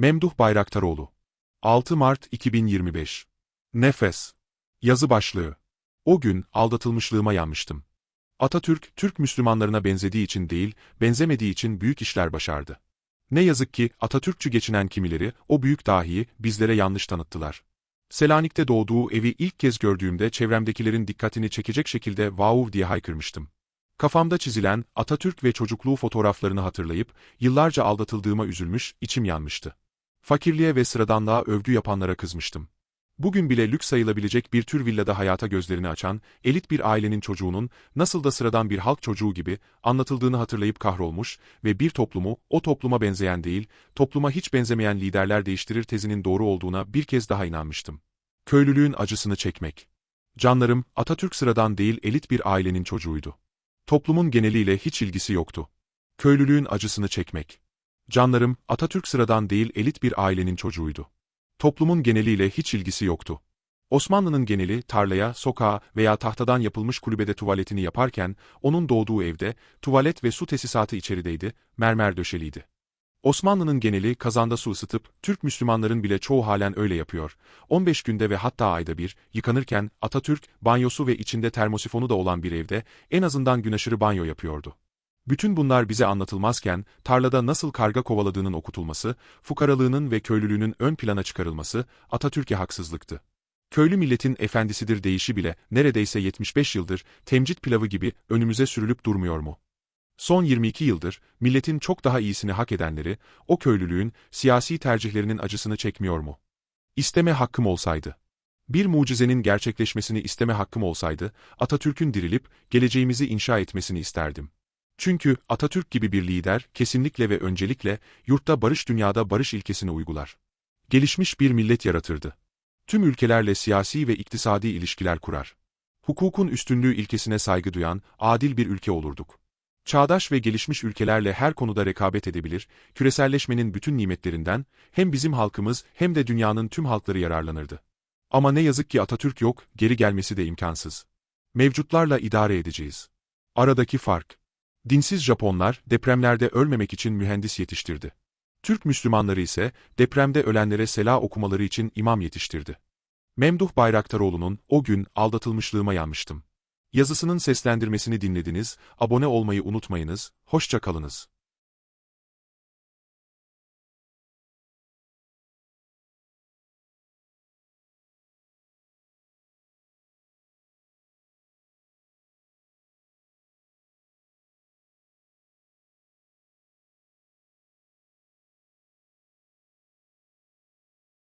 Memduh Bayraktaroğlu 6 Mart 2025 Nefes Yazı başlığı O gün aldatılmışlığıma yanmıştım. Atatürk, Türk Müslümanlarına benzediği için değil, benzemediği için büyük işler başardı. Ne yazık ki Atatürkçü geçinen kimileri o büyük dahiyi bizlere yanlış tanıttılar. Selanik'te doğduğu evi ilk kez gördüğümde çevremdekilerin dikkatini çekecek şekilde vav diye haykırmıştım. Kafamda çizilen Atatürk ve çocukluğu fotoğraflarını hatırlayıp yıllarca aldatıldığıma üzülmüş, içim yanmıştı. Fakirliğe ve sıradanlığa övgü yapanlara kızmıştım. Bugün bile lüks sayılabilecek bir tür villada hayata gözlerini açan, elit bir ailenin çocuğunun, nasıl da sıradan bir halk çocuğu gibi, anlatıldığını hatırlayıp kahrolmuş ve bir toplumu, o topluma benzeyen değil, topluma hiç benzemeyen liderler değiştirir tezinin doğru olduğuna bir kez daha inanmıştım. Köylülüğün acısını çekmek. Canlarım, Atatürk sıradan değil elit bir ailenin çocuğuydu. Toplumun geneliyle hiç ilgisi yoktu. Köylülüğün acısını çekmek. Canlarım, Atatürk sıradan değil elit bir ailenin çocuğuydu. Toplumun geneliyle hiç ilgisi yoktu. Osmanlı'nın geneli tarlaya, sokağa veya tahtadan yapılmış kulübede tuvaletini yaparken, onun doğduğu evde, tuvalet ve su tesisatı içerideydi, mermer döşeliydi. Osmanlı'nın geneli kazanda su ısıtıp, Türk Müslümanların bile çoğu halen öyle yapıyor. 15 günde ve hatta ayda bir, yıkanırken Atatürk, banyosu ve içinde termosifonu da olan bir evde, en azından gün aşırı banyo yapıyordu. Bütün bunlar bize anlatılmazken, tarlada nasıl karga kovaladığının okutulması, fukaralığının ve köylülüğünün ön plana çıkarılması, Atatürk'e haksızlıktı. Köylü milletin efendisidir deyişi bile, neredeyse 75 yıldır, temcit pilavı gibi önümüze sürülüp durmuyor mu? Son 22 yıldır, milletin çok daha iyisini hak edenleri, o köylülüğün, siyasi tercihlerinin acısını çekmiyor mu? İsteme hakkım olsaydı. Bir mucizenin gerçekleşmesini isteme hakkım olsaydı, Atatürk'ün dirilip, geleceğimizi inşa etmesini isterdim. Çünkü Atatürk gibi bir lider kesinlikle ve öncelikle yurtta barış dünyada barış ilkesini uygular. Gelişmiş bir millet yaratırdı. Tüm ülkelerle siyasi ve iktisadi ilişkiler kurar. Hukukun üstünlüğü ilkesine saygı duyan, adil bir ülke olurduk. Çağdaş ve gelişmiş ülkelerle her konuda rekabet edebilir, küreselleşmenin bütün nimetlerinden hem bizim halkımız hem de dünyanın tüm halkları yararlanırdı. Ama ne yazık ki Atatürk yok, geri gelmesi de imkansız. Mevcutlarla idare edeceğiz. Aradaki fark Dinsiz Japonlar depremlerde ölmemek için mühendis yetiştirdi. Türk Müslümanları ise depremde ölenlere sela okumaları için imam yetiştirdi. Memduh Bayraktaroğlu'nun o gün aldatılmışlığıma yanmıştım. Yazısının seslendirmesini dinlediniz, abone olmayı unutmayınız, hoşça kalınız.